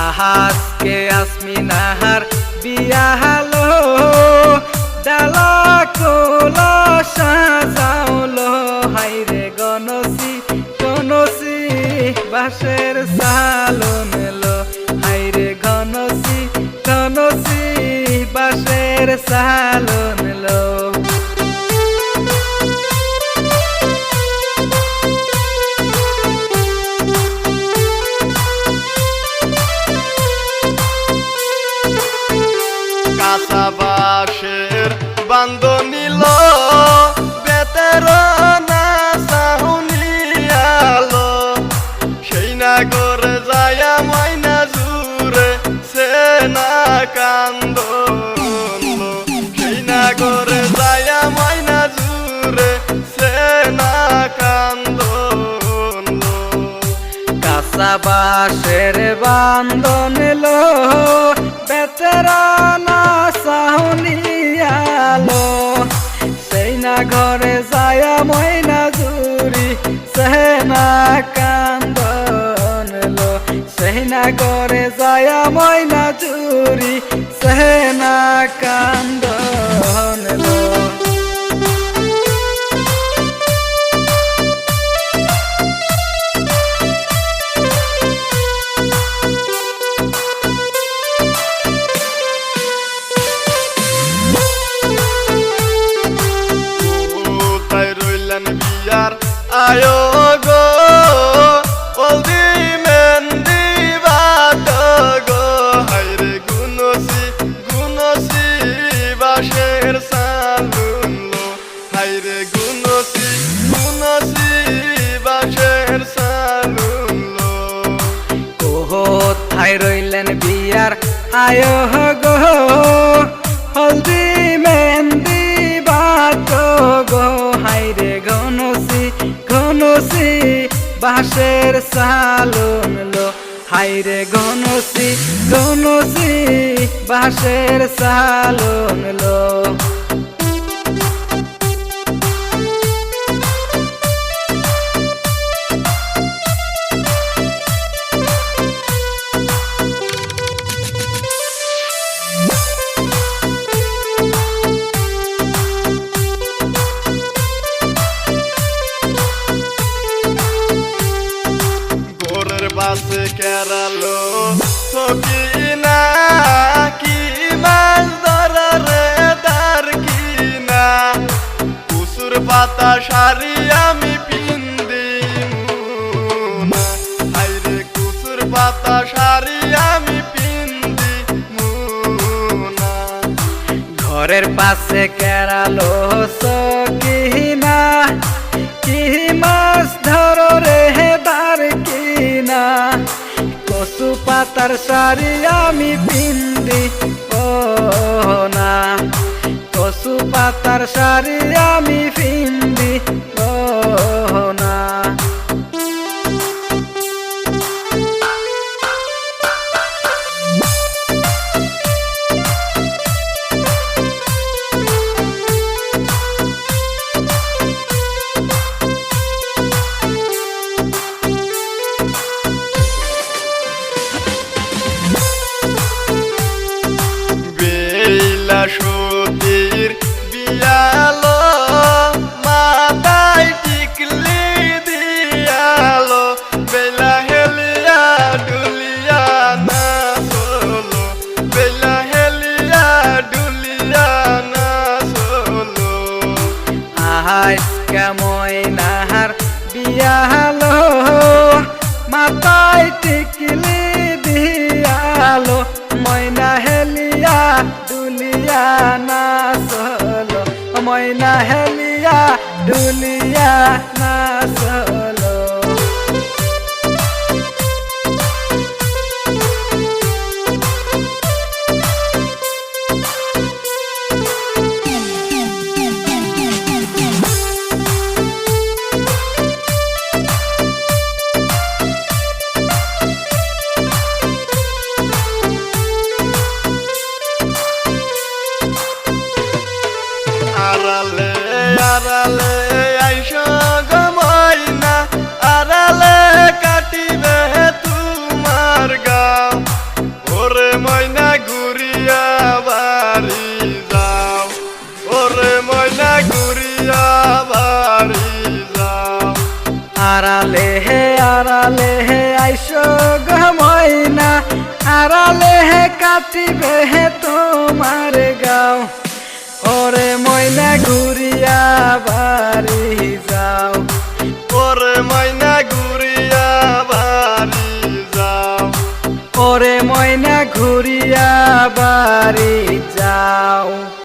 আহাজকে আসমি নাহার বিয়া হালো ডালা কোলা সাজাউলো হাইরে গনসি গনসি বাসের সালো নেলো হাইরে ঘনসি ঘনসি বাসের সালো বাঁশের বান্ধন লো বেতেরানা সাহুনিয়ালো সেই না ঘরে যায় ময়না জুরি সেনা কান্দন লো সেই না ঘরে যায় ময়না জুরি সেনা কান্দন বাসের সালুন লো হাইরে গুনসি গুনসি বাসের সালুন লো কোথায় রইলেন বিয়ার আয় গো। হলদি, মেহেন্দি বাত গো। হাইরে ঘনসি ঘনসি বাঁশের সালন লো হাইরে ঘনসি ঘনসি বাঁশের সালন লো। বাসে কেরালো। ঘরের পাশে কেরালো সকিনা কি মাছ ধরো রে দার কিনা। কচু পাতার শাড়ি আমি পিন্দি ও না। কচু পাতার শাড়ি আমি পিন্দি ও ময়নাহার বিয়ালো আড়ালে হে আইসো গো আড়ালে হে কাটিবে হে তোমার গাও। ওরে ময়না ঘুরিয়া বাড়ি যাও। ওরে ময়না ঘুরিয়া বাড়ি যাও। ওরে ময়না ঘুরিয়া বাড়ি যাও।